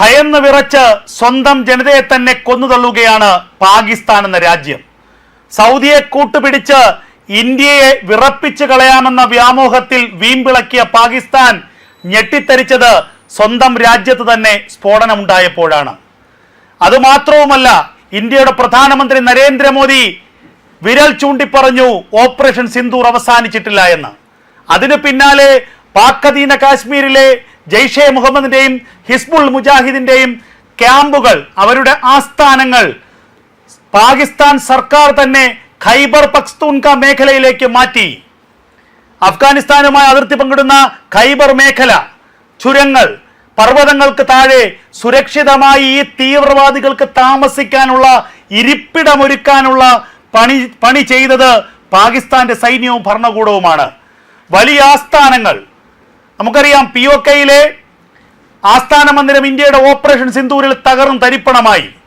ഭയന്ന് വിറച്ച് സ്വന്തം ജനതയെ തന്നെ കൊന്നുതള്ളുകയാണ് പാകിസ്ഥാൻ എന്ന രാജ്യം. സൗദിയെ കൂട്ടുപിടിച്ച് ഇന്ത്യയെ വിറപ്പിച്ചു കളയാമെന്ന വ്യാമോഹത്തിൽ വീമ്പിളക്കിയ പാകിസ്ഥാൻ ഞെട്ടിത്തരിച്ചത് സ്വന്തം രാജ്യത്ത് തന്നെ സ്ഫോടനമുണ്ടായപ്പോഴാണ്. അതുമാത്രവുമല്ല ഇന്ത്യയുടെ പ്രധാനമന്ത്രി നരേന്ദ്രമോദി വിരൽ ചൂണ്ടിപ്പറഞ്ഞു ഓപ്പറേഷൻ സിന്ദൂർ അവസാനിച്ചിട്ടില്ല എന്ന്. അതിനു പിന്നാലെ പാക്കധീന കാശ്മീരിലെ ജെയ്ഷെ മുഹമ്മദിന്റെയും ഹിസ്ബുൾ മുജാഹിദിന്റെയും ക്യാമ്പുകൾ അവരുടെ ആസ്ഥാനങ്ങൾ. പാകിസ്ഥാൻ സർക്കാർ തന്നെ ഖൈബർ പക്തൂൺക മേഖലയിലേക്ക് മാറ്റി. അഫ്ഗാനിസ്ഥാനുമായി അതിർത്തി പങ്കിടുന്ന ഖൈബർ മേഖല ചുരങ്ങൾ പർവതങ്ങൾക്ക് താഴെ സുരക്ഷിതമായി ഈ തീവ്രവാദികൾക്ക് താമസിക്കാനുള്ള ഇരിപ്പിടമൊരുക്കാനുള്ള പണി പണി ചെയ്തത് പാകിസ്ഥാന്റെ സൈന്യവും ഭരണകൂടവുമാണ്. വലിയ ആസ്ഥാനങ്ങൾ നമുക്കറിയാം പി ഒ കെയിലെ ആസ്ഥാന മന്ദിരം ഇന്ത്യയുടെ ഓപ്പറേഷൻ സിന്ധൂരിൽ തകർന്ന് തരിപ്പണമായി.